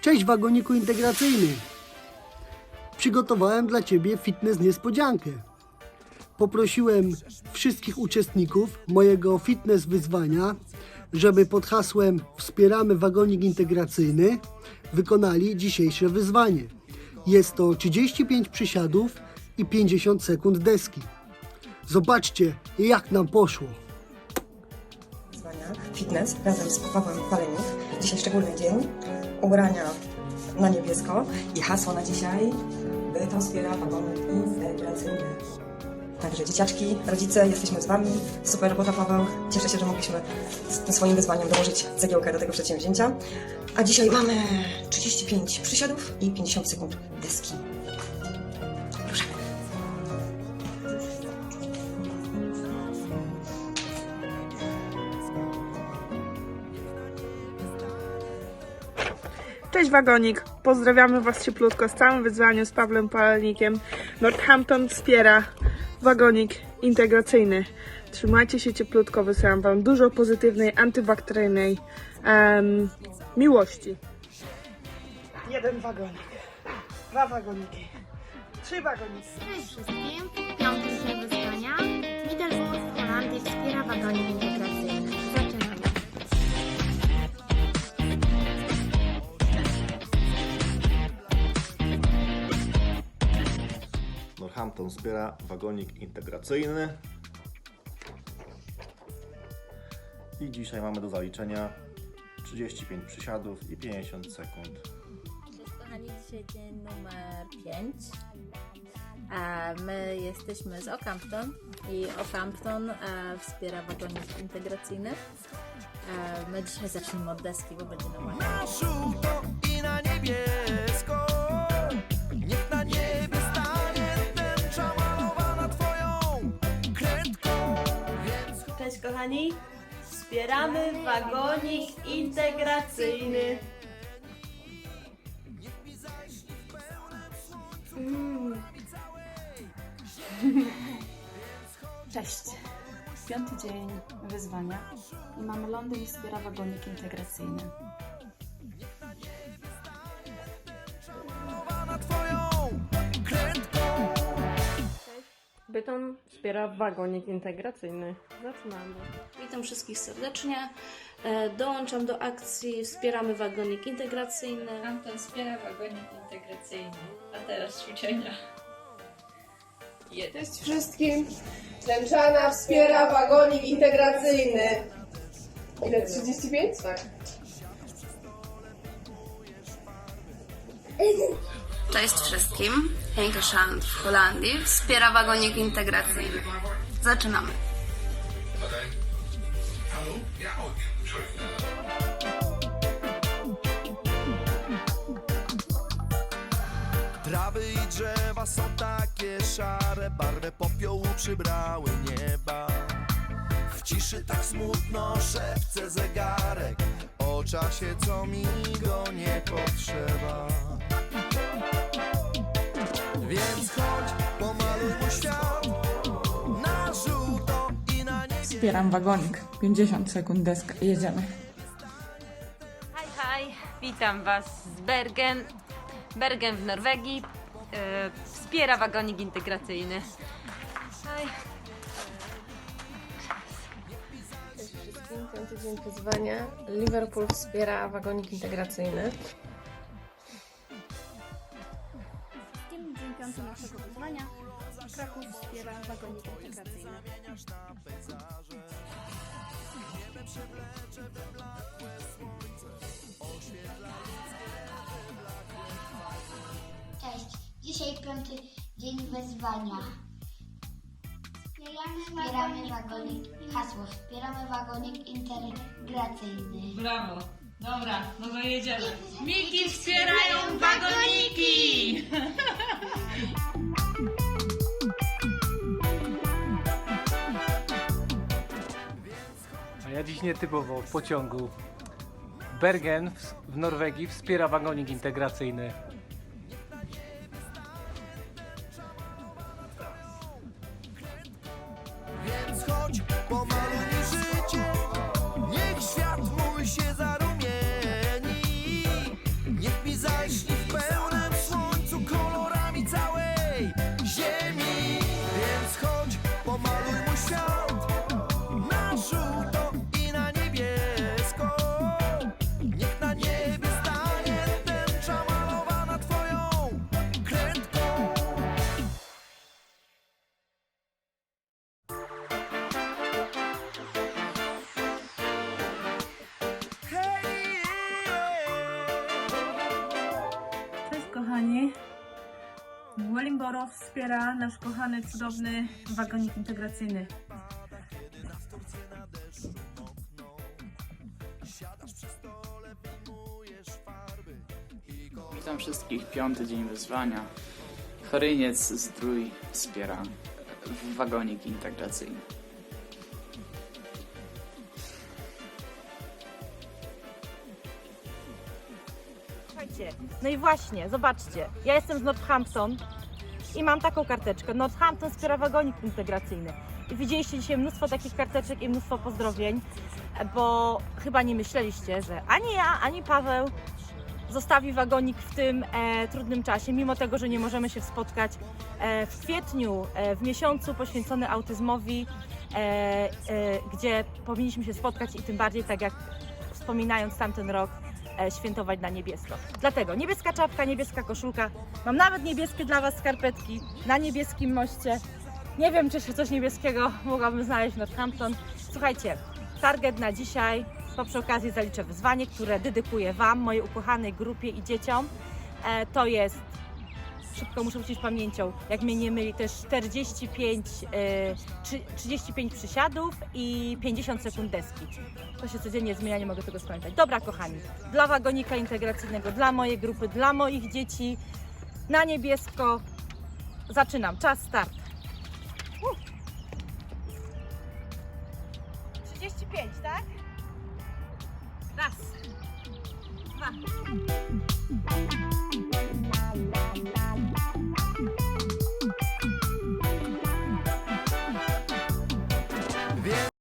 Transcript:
Cześć wagoniku integracyjny. Przygotowałem dla Ciebie fitness niespodziankę. Poprosiłem wszystkich uczestników mojego fitness wyzwania, żeby pod hasłem Wspieramy wagonik integracyjny wykonali dzisiejsze wyzwanie. Jest to 35 przysiadów i 50 sekund deski. Zobaczcie, jak nam poszło. fitness razem z Pawłem Paleniuk. Dzisiaj szczególny dzień. Ubrania na niebiesko i hasło na dzisiaj Bytom wspiera wagony integracyjne. Także dzieciaczki, rodzice, jesteśmy z Wami. Super robota Paweł. Cieszę się, że mogliśmy z tym swoim wyzwaniem dołożyć cegiełkę do tego przedsięwzięcia. A dzisiaj mamy 35 przysiadów i 50 sekund deski. Cześć Wagonik, pozdrawiamy Was cieplutko z całym wyzwaniem z Pawłem Palenikiem. Northampton wspiera wagonik integracyjny. Trzymajcie się cieplutko, wysyłam Wam dużo pozytywnej, antybakteryjnej miłości. Jeden wagonik, dwa wagoniki, trzy wagoniki. Cześć wszystkim! Piąty dzień wyzwania. W Holandii wspiera wagonik integracyjny. Northampton wspiera wagonik integracyjny. I dzisiaj mamy do zaliczenia 35 przysiadów i 50 sekund. Cześć kochani, dzisiaj dzień numer 5. A my jesteśmy z Ocampton i Ocampton e, wspiera wagonik integracyjny. E, my dzisiaj zaczniemy od deski, bo będzie nam łatwiej. Kochani, wspieramy wagonik integracyjny. Cześć! Piąty dzień wyzwania i mamy Londyn wspiera wagonik integracyjny. Bytom wspiera wagonik integracyjny. Zaczynamy. Witam wszystkich serdecznie. E, Dołączam do akcji Wspieramy Wagonik Integracyjny. Anton wspiera wagonik integracyjny. A teraz ćwiczenia. Jeden. Cześć wszystkim. Klęczana wspiera wagonik integracyjny. Ile? 35? Tak. Cześć wszystkim. Henkelszand w Holandii wspiera wagonik integracyjny. Zaczynamy. Trawy i drzewa są takie szare, barwę popiołu przybrały nieba. W ciszy tak smutno szepce zegarek, o czasie co mi go nie potrzeba. Więc chodź, pomaluj mu świat na żółto i na niebiesko. Wspieram wagonik. 50 sekund deska. Jedziemy. Hej, hej, witam Was z Bergen. Bergen w Norwegii e, wspiera wagonik integracyjny. Hej. Cześć wszystkim. Piąty dzień wyzwania. Liverpool wspiera wagonik integracyjny. Dzisiaj piąty dzień wyzwania. Wspieramy wagonik, hasło, wspieramy wagonik integracyjny. Brawo, dobra, no to jedziemy. Miki wspierają wagoniki! A ja dziś nietypowo w pociągu. Bergen w, w Norwegii wspiera wagonik integracyjny. Chodź, Wolimboro wspiera nasz kochany, cudowny wagonik integracyjny. Witam wszystkich. Piąty dzień wyzwania. Choryniec Zdrój wspiera wagonik integracyjny. No i właśnie, zobaczcie, ja jestem z Northampton i mam taką karteczkę. Northampton wspiera wagonik integracyjny. I widzieliście dzisiaj mnóstwo takich karteczek i mnóstwo pozdrowień, bo chyba nie myśleliście, że ani ja, ani Paweł zostawi wagonik w tym e, trudnym czasie, mimo tego, że nie możemy się spotkać e, w kwietniu, e, w miesiącu poświęcony autyzmowi, e, e, gdzie powinniśmy się spotkać i tym bardziej, tak jak wspominając tamten rok, świętować na niebiesko. Dlatego niebieska czapka, niebieska koszulka. Mam nawet niebieskie dla Was skarpetki na niebieskim moście. Nie wiem, czy się coś niebieskiego mogłabym znaleźć w Northampton. Słuchajcie, target na dzisiaj, to przy okazji zaliczę wyzwanie, które dedykuję Wam, mojej ukochanej grupie i dzieciom. E, to jest, szybko muszę wrócić pamięcią, jak mnie nie myli, to jest 45, e, trzy- 35 przysiadów i 50 sekund deski. To się codziennie zmienia, nie mogę tego spamiętać. Dobra, kochani, dla wagonika integracyjnego, dla mojej grupy, dla moich dzieci, na niebiesko. Zaczynam, czas start. Uh. 35, tak? Raz, dwa.